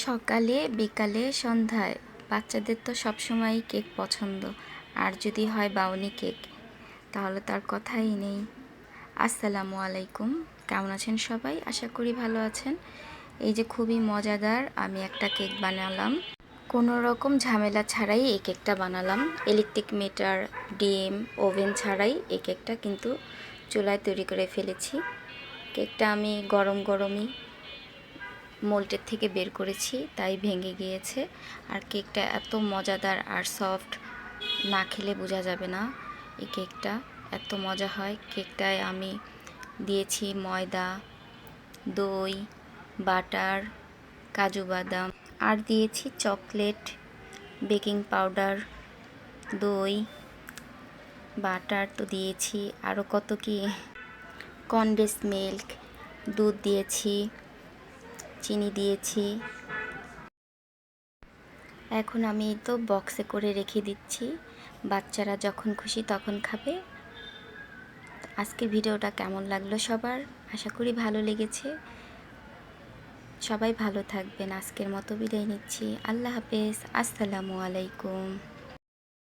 সকালে, বিকালে, সন্ধ্যায়। বাচ্চাদের তো সবসময়ই কেক পছন্দ। আর যদি হয় বাউনি কেক, তাহলে তার কথাই নেই। আসসালামু আলাইকুম। কেমন আছেন সবাই? আশা করি ভালো আছেন। এই যে খুবই মজাদার আমি একটা কেক বানালাম। কোনো রকম ঝামেলা ছাড়াই এই কেকটা বানালাম। ইলেকট্রিক মিটার ডিম ওভেন ছাড়াই এই কেকটা কিন্তু চুলায় তৈরি করে ফেলেছি। কেকটা আমি গরম গরমই মোল্টের থেকে বের করেছি, তাই ভেঙে গিয়েছে। আর কেকটা এত মজাদার আর সফট না খেলে বোঝা যাবে না এই কেকটা। এত মজা হয়। কেকটায় আমি দিয়েছি ময়দা, দই, বাটার, কাজু বাদাম। আর দিয়েছি চকলেট, বেকিং পাউডার, দই, বাটার তো দিয়েছি। আরও কত কি? কনডেন্স মিল্ক, দুধ দিয়েছি। চিনি দিয়েছি। এখন আমি তো বক্সে করে রেখে দিচ্ছি। বাচ্চারা যখন খুশি তখন খাবে। আজকের ভিডিওটা কেমন লাগল সবার? আশা করি ভালো লেগেছে। সবাই ভালো থাকবেন। আজকের মতো বিদায় নিচ্ছি। আল্লাহ হাফেজ। আসসালামু আলাইকুম।